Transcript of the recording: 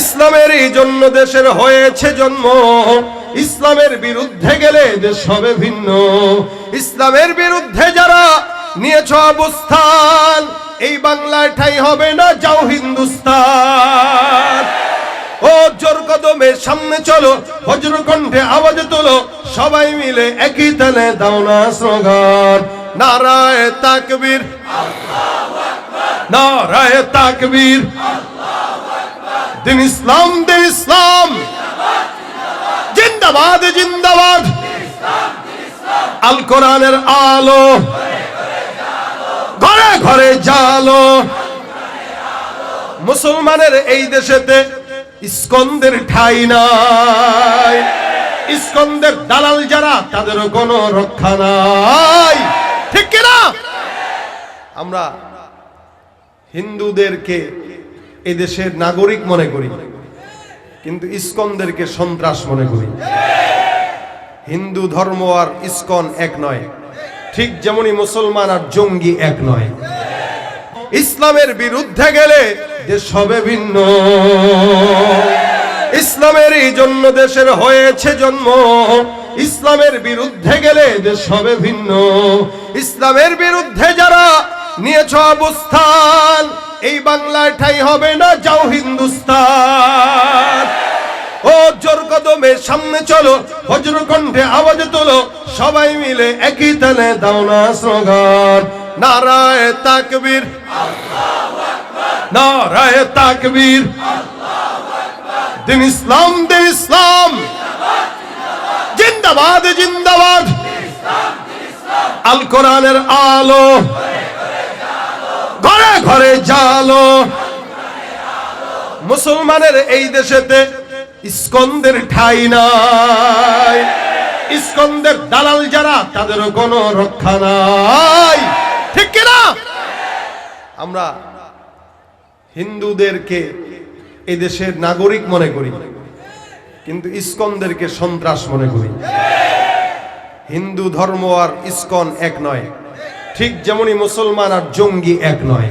ইসলামের এই জন্য দেশের হয়েছে জন্ম। ইসলামের বিরুদ্ধে গেলে দেশ হবে ভিন্ন। ইসলামের বিরুদ্ধে যারা নিয়েছ অবস্থান, এই বাংলায় ঠাই হবে না যাও হিন্দুস্তান। ও জোর কদমে সামনে চলো, হজর কণ্ঠে আওয়াজ তোলো, সবাই মিলে একই তালে দাও না স্লোগান। নারায় তাকবীর নারায় তাকবীর দিন ইসলাম দিন ইসলাম। জিন্দাবাদ জিন্দাবাদ। আল কোরআনের আলো। ঘরে ঘরে জালো। মুসলমানের এই দেশেতে ইস্কন্দের ঠাই নাই। ইস্কন্দের দালাল যারা, তাদেরও কোনো রক্ষা নাই। ঠিক কিনা? আমরা হিন্দুদেরকে এই দেশের নাগরিক মনে করি। কিন্তু ইস্কনদেরকে সন্ত্রাস মনে করি। হিন্দু ধর্ম আর ইস্কন এক নয়। ঠিক যেমনই মুসলমান আর জঙ্গি এক নয়। ইসলামের বিরুদ্ধে গেলে দেশ হবে ভিন্ন। ইসলামের এই জন্য দেশের হয়েছে জন্ম। ইসলামের বিরুদ্ধে গেলে দেশ হবে ভিন্ন। ইসলামের বিরুদ্ধে যারা নিয়েছ অবস্থান এই বাংলায় ঠাই হবে না, যাও হিন্দুস্তান। ও জোর কদমে সামনে চলো বজ্র কণ্ঠে আওয়াজ তোলো, সবাই মিলে একই তালে দাও না স্লোগান। নারায় তাকবীর নারায় তাকবীর। দিন ইসলাম দিন ইসলাম। জিন্দাবাদ জিন্দাবাদ। আল কোরআনের আলো। ঘরে জালো। মুসলমানের এই দেশেতে ইস্কন্দের ঠাই নাই। ইস্কন্দের দালাল যারা তাদেরও কোনো রক্ষা নাই। ঠিক কিনা? আমরা হিন্দুদেরকে এই দেশের নাগরিক মনে করি, কিন্তু ইস্কনদেরকে সন্ত্রাস মনে করি। হিন্দু ধর্ম আর ইস্কন এক নয়। ঠিক যেমনই মুসলমান আর জঙ্গি এক নয়।